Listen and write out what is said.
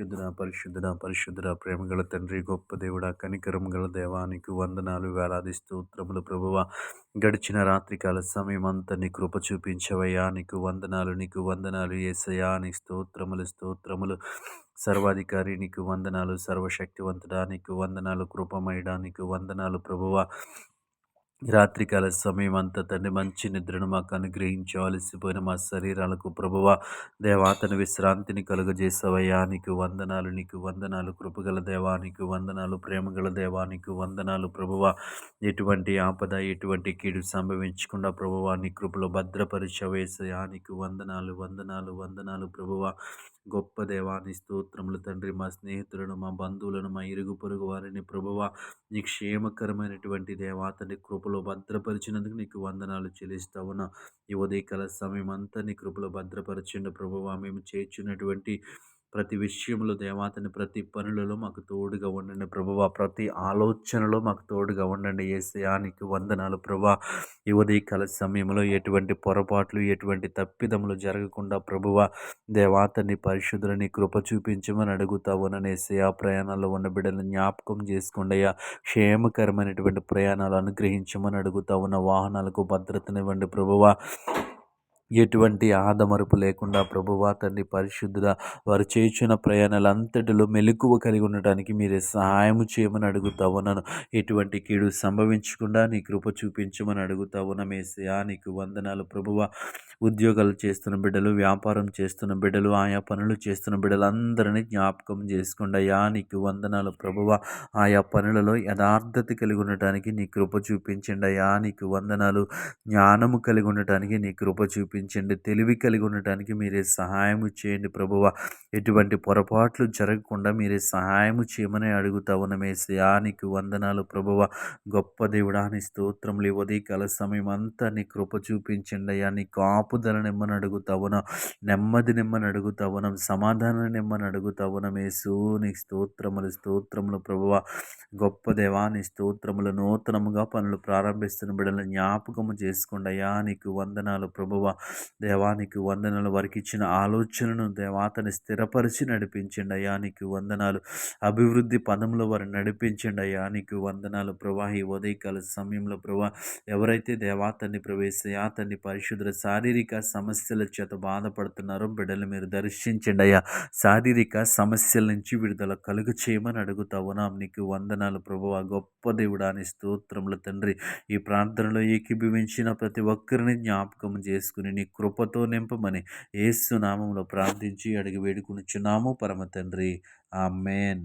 పరిశుద్ధుడ పరిశుద్ధుడ పరిశుద్ధుడ ప్రేమగల తండ్రి గొప్ప దేవుడ కనికరం గల దేవానికి వందనాలు వేలాది స్తోత్రములు ప్రభువ. గడిచిన రాత్రికాల సమయం అంతా నీ కృప చూపించవయ్యా. నీకు వందనాలు నీకు వందనాలు ఏసయా నీ స్తోత్రములు స్తోత్రములు. సర్వాధికారి నీకు వందనాలు సర్వశక్తివంతుడా. నీకు వందనాలు కృపమయడా. నీకు వందనాలు ప్రభువ. రాత్రికాల సమయం అంతా తండ్రి మంచి నిద్రను మాకు అనుగ్రహించవలసిపోయిన మా శరీరాలకు ప్రభువ దేవాతను విశ్రాంతిని కలుగజేసవయ్యా. నీకు వందనాలు నీకు వందనాలు కృపగల దేవానికి వందనాలు ప్రేమగల దేవానికి వందనాలు ప్రభువ. ఎటువంటి ఆపద ఎటువంటి కీడు సంభవించకుండా ప్రభువ నీ కృపలో భద్రపరిచవేసయా నీకు వందనాలు వందనాలు వందనాలు ప్రభువ. గొప్ప దేవాని స్తోత్రములు తండ్రి మా స్నేహితులను మా బంధువులను మా ఇరుగు పొరుగు వారిని ప్రభువ. నీ క్షేమకరమైనటువంటి దేవాతని కృపలో భద్రపరిచినందుకు నీకు వందనాలు చెల్లిస్తా ఉన్నా ఈ ఉదయకాల సమయం అంతా నీ కృపలో భద్రపరచండి ప్రభువ. మేము చేర్చున్నటువంటి ప్రతి విషయంలో దేవాతని ప్రతి పనులలో మాకు తోడుగా ఉండండి ప్రభువ ప్రతి ఆలోచనలో మాకు తోడుగా ఉండండి. ఏసయానికి వందనాలు ప్రభా. ఈ ఉదయకాల సమయంలో ఎటువంటి పొరపాట్లు ఎటువంటి తప్పిదములు జరగకుండా ప్రభువ దేవాతని పరిశుద్ధులని కృప చూపించమని అడుగుతా ఉన్నాను ప్రయాణాల్లో ఉన్న బిడ్డలను జ్ఞాపకం చేసుకుండయా క్షేమకరమైనటువంటి ప్రయాణాలు అనుగ్రహించమని అడుగుతా ఉన్న వాహనాలకు భద్రతనివ్వండి ప్రభువ ఎటువంటి ఆదమరుపు లేకుండా ప్రభువా తండ్రి పరిశుద్ధుల వారు చేసిన ప్రయాణాలంతటిలో మెలకువ కలిగి ఉండటానికి మీరే సహాయం చేయమని అడుగుతా ఉన్నాను. ఎటువంటి కీడు సంభవించకుండా నీ కృప చూపించమని అడుగుతా ఉన్నామేసయా నీకు వందనాలు ప్రభువ. ఉద్యోగాలు చేస్తున్న బిడ్డలు వ్యాపారం చేస్తున్న బిడ్డలు ఆయా పనులు చేస్తున్న బిడ్డలందరినీ జ్ఞాపకం చేసుకోండి అయ్యా. నీకు వందనాలు ప్రభువ. ఆయా పనులలో యథార్థత కలిగి ఉండటానికి నీ కృప చూపించండి అయ్యా. నీకు వందనాలు జ్ఞానము కలిగి ఉండటానికి నీ కృప చూపించండి. తెలివి కలిగి ఉండటానికి మీరే సహాయం చేయండి ప్రభువ. ఎటువంటి పొరపాట్లు జరగకుండా మీరే సహాయం చేయమని అడుగుతా ఉన్నమేసయా నీకు వందనాలు ప్రభువ. గొప్ప దేవుడాని స్తోత్రములు ఉదయకాల సమయం అంతా నీ కృప చూపించండి అయ్యా. నీ కాపుదల నిమ్మని అడుగుతావునం నెమ్మది నిమ్మని అడుగుతావునం సమాధానం నిమ్మని అడుగుతావునం యేసు నీ స్తోత్రములు స్తోత్రములు ప్రభువ. గొప్ప దేవాని స్తోత్రములు నూతనముగా పనులు ప్రారంభిస్తున్న బిడ్డలను జ్ఞాపకము చేసుకోండి అయ్యా. నీకు వందనాలు ప్రభువ. దేవానికి వందనాలు. వారికి ఇచ్చిన ఆలోచనను దేవాతని స్థిరపరిచి నడిపించండి. అయ్యా నీకు వందనాలు. అభివృద్ధి పదంలో వారు నడిపించండి. అయ్యా నీకు వందనాలు. ఈ ఉదయకాల సమయంలో ప్రభా ఎవరైతే దేవాతని ప్రవేశ అతన్ని పరిశుద్ర శారీరక సమస్యల చేత బాధపడుతున్నారో బిడ్డలు మీరు దర్శించండి. అయ్యా శారీరక సమస్యల నుంచి విడుదల కలుగు చేయమని అడుగుతా ఉన్నాం. నీకు వందనాలు ప్రభు. గొప్ప దేవుడాని స్తోత్రముల తండ్రి. ఈ ప్రార్థనలో ఏకీభవించిన ప్రతి ఒక్కరిని జ్ఞాపకం చేసుకుని నీ కృపతో నింపమని ఏసునామంలో ప్రార్థించి అడిగి వేడుకునిచున్నాము పరమ తండ్రి. ఆ మేన్